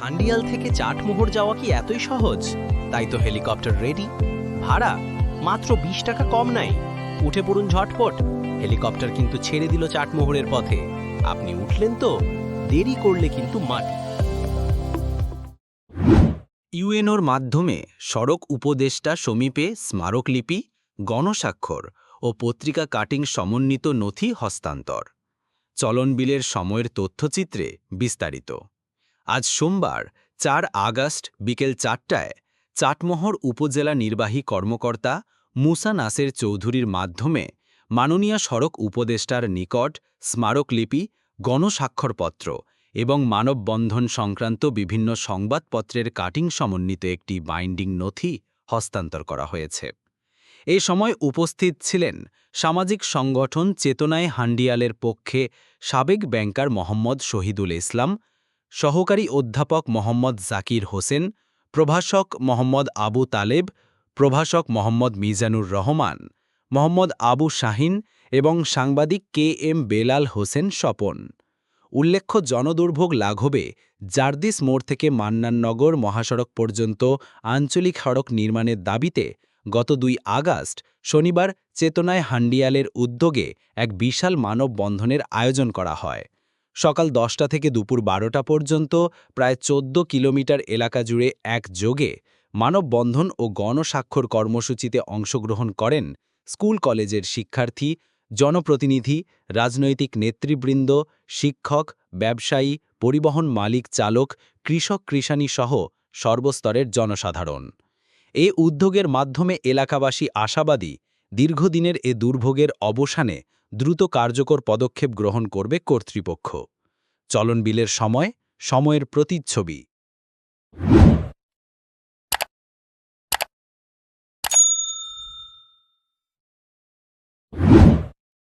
হান্ডিয়াল থেকে চাটমোহর যাওয়া কি এতই সহজ? তাই তো হেলিকপ্টার রেডি ভাড়া? মাত্র বিশ টাকা কম নাই। উঠে পড়ুন ঝটপট। হেলিকপ্টার কিন্তু ছেড়ে দিল চাটমোহরের পথে। আপনি উঠলেন তো? দেরি করলে কিন্তু মাটি। ইউএনওর মাধ্যমে সড়ক উপদেষ্টা সমীপে স্মারকলিপি গণস্বাক্ষর ও পত্রিকা কাটিং সমন্বিত নথি হস্তান্তর। চলন বিলের সময়ের তথ্যচিত্রে বিস্তারিত। আজ সোমবার, চার আগস্ট, বিকেল চারটায় চাটমোহর উপজেলা নির্বাহী কর্মকর্তা মুসা নাসের চৌধুরীর মাধ্যমে মাননীয় সড়ক উপদেষ্টার নিকট স্মারকলিপি, গণস্বাক্ষরপত্র এবং মানববন্ধন সংক্রান্ত বিভিন্ন সংবাদপত্রের কাটিং সমন্বিত একটি বাইন্ডিং নথি হস্তান্তর করা হয়েছে। এ সময় উপস্থিত ছিলেন সামাজিক সংগঠন চেতনায় হান্ডিয়ালের পক্ষে সাবেক ব্যাংকার মোহাম্মদ শহীদুল ইসলাম সহকারী অধ্যাপক মোহাম্মদ জাকির হোসেন, প্রভাষক মোহাম্মদ আবু তালেব, প্রভাষক মোহাম্মদ মিজানুর রহমান, মোহাম্মদ আবু শাহিন এবং সাংবাদিক কে এম বেলাল হোসেন স্বপন। উল্লেখ্য জনদুর্ভোগ লাঘবে জার্দিস মোড় থেকে মান্নাননগর মহাসড়ক পর্যন্ত আঞ্চলিক সড়ক নির্মাণের দাবিতে গত দুই আগস্ট শনিবার চেতনায় হান্ডিয়ালের উদ্যোগে এক বিশাল মানববন্ধনের আয়োজন করা হয়। সকাল দশটা থেকে দুপুর বারোটা পর্যন্ত প্রায় চোদ্দ কিলোমিটার এলাকা জুড়ে এক যোগে মানববন্ধন ও গণস্বাক্ষর কর্মসূচিতে অংশগ্রহণ করেন স্কুল কলেজের শিক্ষার্থী, জনপ্রতিনিধি, রাজনৈতিক নেতৃবৃন্দ, শিক্ষক, ব্যবসায়ী, পরিবহন মালিক চালক, কৃষক কৃষাণী সহ সর্বস্তরের জনসাধারণ। এ উদ্যোগের মাধ্যমে এলাকাবাসী আশাবাদী দীর্ঘদিনের এ দুর্ভোগের অবসানে দ্রুত কার্যকর পদক্ষেপ গ্রহণ করবে কর্তৃপক্ষ। চলন বিলের সময়, সময়ের প্রতিচ্ছবি।